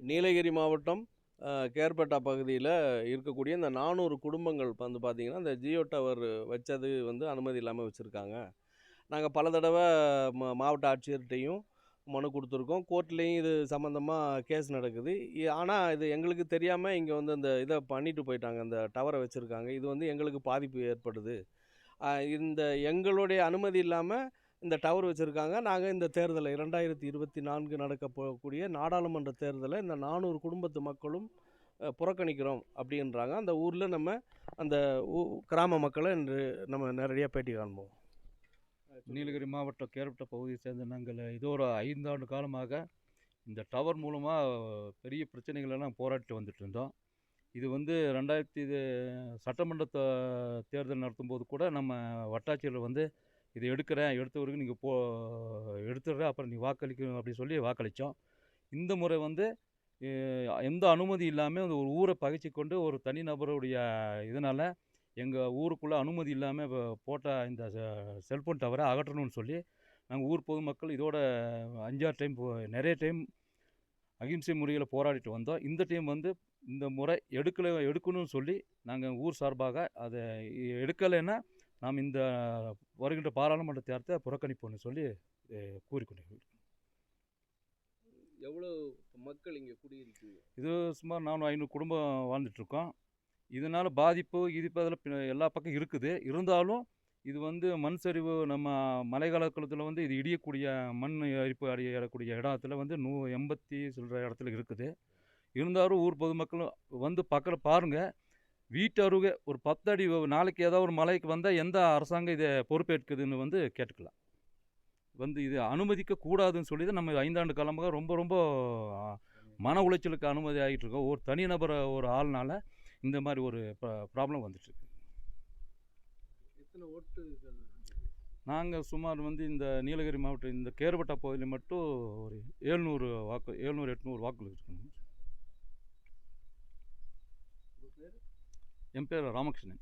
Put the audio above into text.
நீலகிரி மாவட்டம் கேர்பேட்டா பகுதியில் இருக்கக்கூடிய இந்த நானூறு குடும்பங்கள் வந்து பார்த்திங்கன்னா இந்த ஜியோ டவர் வச்சது வந்து அனுமதி இல்லாமல் வச்சுருக்காங்க. நாங்கள் பல தடவை மா மாவட்ட ஆட்சியர்கிட்டையும் மனு கொடுத்துருக்கோம். கோர்ட்லேயும் இது சம்மந்தமாக கேஸ் நடக்குது. ஆனால் இது எங்களுக்கு தெரியாமல் இங்கே வந்து அந்த இதை பண்ணிட்டு போயிட்டாங்க. அந்த டவரை வச்சுருக்காங்க. இது வந்து எங்களுக்கு பாதிப்பு ஏற்படுது. இந்த எங்களுடைய அனுமதி இல்லாமல் இந்த டவர் வச்சுருக்காங்க. நாங்கள் இந்த தேர்தலை இரண்டாயிரத்தி இருபத்தி நான்கு நடக்க போகக்கூடிய நாடாளுமன்ற தேர்தலை இந்த நானூறு குடும்பத்து மக்களும் புறக்கணிக்கிறோம் அப்படின்றாங்க. அந்த ஊரில் நம்ம அந்த ஊ கிராம மக்களை இன்று நம்ம நேரடியாக பேட்டி காண்போம். நீலகிரி மாவட்டம் கேரப்பட்ட பகுதியை சேர்ந்த நாங்கள் இது ஒரு ஐந்தாண்டு காலமாக இந்த டவர் மூலமாக பெரிய பிரச்சனைகளெல்லாம் போராடிட்டு வந்துட்டு இருந்தோம். இது வந்து ரெண்டாயிரத்தி இது சட்டமன்ற தே- தேர்தல் நடத்தும்போது கூட நம்ம வட்டாட்சியர் வந்து இதை எடுக்கிறேன் எடுத்தவருக்கு நீங்கள் போ எடுத்துடுறேன் அப்புறம் நீ வாக்களிக்கணும் அப்படின்னு சொல்லி வாக்களித்தோம் இந்த முறை வந்து எந்த அனுமதி இல்லாமல் ஒரு ஊரை பகைச்சி கொண்டு ஒரு தனிநபருடைய இதனால் எங்கள் ஊருக்குள்ளே அனுமதி இல்லாமல் போட்ட இந்த செ- செல்ஃபோன் டவரை அகற்றணும்னு சொல்லி நாங்கள் ஊர் பொதுமக்கள் இதோட அஞ்சாறு டைம் போ- நிறைய டைம் அகிம்சை முறையில் போராடிட்டு வந்தோம். இந்த டைம் வந்து இந்த முறை எடுக்கலை எடுக்கணும்னு சொல்லி நாங்கள் ஊர் சார்பாக அதை எடுக்கலைன்னா நாம் இந்த வருகின்ற பாராளுமன்ற தேர்தலை புறக்கணிப்போம்னு சொல்லி அஹ், கூறிக்கொண்டேன் எவ்வளோ மக்கள் இங்கே குடியிருக்கீங்க? இது சுமார் நானூறு ஐநூறு குடும்பம் வாழ்ந்துட்டுருக்கோம். இதனால் பாதிப்பு இது அதில் எல்லா பக்கம் இருக்குது. இருந்தாலும் இது வந்து மண் சரிவு நம்ம மழை காலத்தில் வந்து இது இடியக்கூடிய மண் அரிப்பு அடையக்கூடிய இடத்துல வந்து நூ எண்பத்தி சில்லற இடத்துல இருக்குது. இருந்தாலும் ஊர் பொதுமக்களும் வந்து பக்கத்தில் பாருங்கள் வீட்டு அருகே ஒரு பத்து அடி நாளைக்கு ஏதாவது ஒரு மழைக்கு வந்தால் எந்த அரசாங்கம் இதை பொறுப்பேற்குதுன்னு வந்து கேட்டுக்கலாம். வந்து இது அனுமதிக்க கூடாதுன்னு சொல்லி தான் நம்ம ஐந்தாண்டு காலமாக ரொம்ப ரொம்ப மன உளைச்சலுக்கு அனுமதி ஆகிட்டு இருக்கோம் ஒரு தனிநபர் ஒரு ஆள்னால இந்த மாதிரி ஒரு ப்ராப்ளம் வந்துட்டு இருக்கு. எத்தனை ஓட்டுகள்? நாங்கள் சுமார் வந்து இந்த நீலகிரி மாவட்டம் இந்த கேர்பட்டா பகுதியில் மட்டும் ஒரு ஏழ்நூறு வாக்கு ஏழ்நூறு எட்நூறு வாக்குகள் இருக்குங்க என் பேர் ராமகிருஷ்ணன்